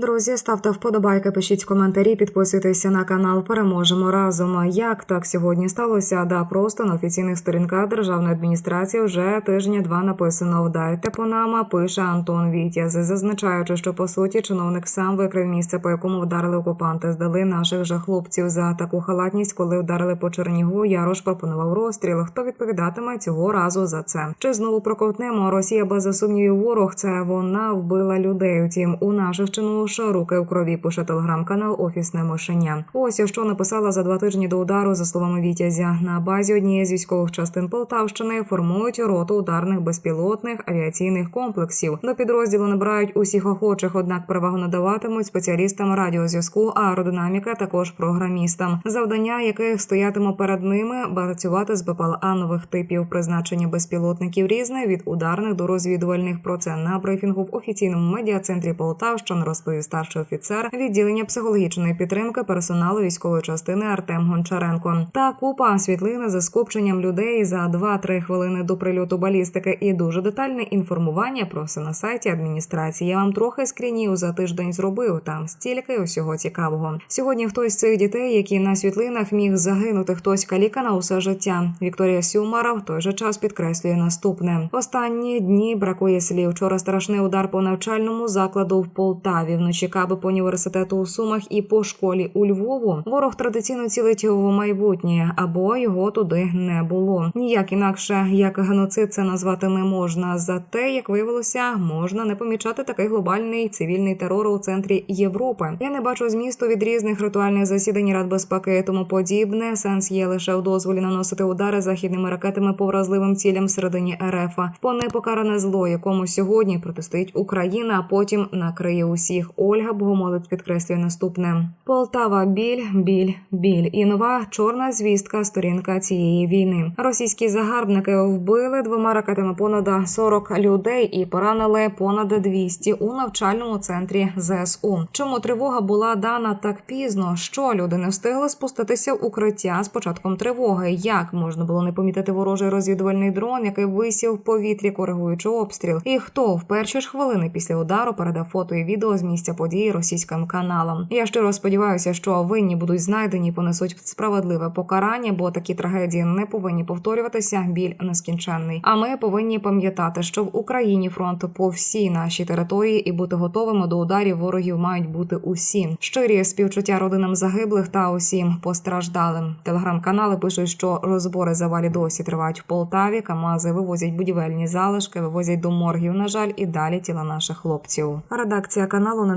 Друзі, ставте вподобайки, пишіть коментарі, підписуйтеся на канал. Переможемо разом. Як так сьогодні сталося? Да, просто на офіційних сторінках державної адміністрації вже тижня два написано Вдарте по нам. Пише Антон Вітязь, зазначаючи, що по суті чиновник сам викрив місце, по якому вдарили окупанти. Здали наших же хлопців за таку халатність, коли вдарили по Чернігу. Ярош пропонував розстріл. Хто відповідатиме цього разу за це? Чи знову проковтнемо? Росія без сумнівів ворог. Це вона вбила людей. Утім, у наших чинуш руки в крові. Пише телеграм-канал Офісне мишеня. Ось що написала за два тижні до удару, за словами Вітязя. На базі однієї з військових частин Полтавщини формують роту ударних безпілотних авіаційних комплексів. До підрозділу набирають усіх охочих, однак перевагу надаватимуть спеціалістам радіозв'язку, аеродинаміка, також програмістам, завдання яких стоятиме перед ними працювати з БПЛА нових типів призначення безпілотників різне від ударних до розвідувальних. Про це на брифінгу в офіційному медіа-центрі Полтавщини розповів старший офіцер відділення психологічної підтримки персоналу військової частини Артем Гончаренко. Та купа світлини за скупченням людей за 2-3 хвилини до прильоту балістики і дуже детальне інформування про все на сайті адміністрації. Я вам трохи скрінів за тиждень зробив. Там стільки усього цікавого. Сьогодні хтось з цих дітей, які на світлинах міг загинути, хтось каліка на усе життя. Вікторія Сюмара в той же час підкреслює наступне: останні дні бракує слів. Вчора страшний удар по навчальному закладу в Полтаві. Вночі по університету у Сумах і по школі у Львову. Ворог традиційно цілить в майбутнє, або його туди не було. Ніяк інакше як геноцид це назвати не можна. Зате, як виявилося, можна не помічати такий глобальний цивільний терор у центрі Європи. Я не бачу змісту від різних ритуальних засідань Рад безпеки і тому подібне. Сенс є лише у дозволі наносити удари західними ракетами по вразливим цілям всередині РФ. по непокаране зло, якому сьогодні протистоїть Україна, а потім накриє усіх. Ольга Богомолець підкреслює наступне: Полтава, біль, біль, біль і нова чорна звістка сторінка цієї війни. Російські загарбники вбили двома ракетами понад 40 людей і поранили понад 200 у навчальному центрі ЗСУ. Чому тривога була дана так пізно? Що люди не встигли спуститися в укриття з початком тривоги? Як можна було не помітити ворожий розвідувальний дрон, який висів в повітрі, коригуючи обстріл? І хто в перші ж хвилини після удару передав фото і відео з місця події російським каналам? Я щиро сподіваюся, що винні будуть знайдені, понесуть справедливе покарання, бо такі трагедії не повинні повторюватися. Біль нескінченний. А ми повинні пам'ятати, що в Україні фронт по всій нашій території і бути готовими до ударів ворогів мають бути усі. Щирі співчуття родинам загиблих та усім постраждалим. Телеграм-канали пишуть, що розбори завалі досі тривають в Полтаві. Камази вивозять будівельні залишки, вивозять до моргів. На жаль, і далі тіла наших хлопців. Редакція каналу не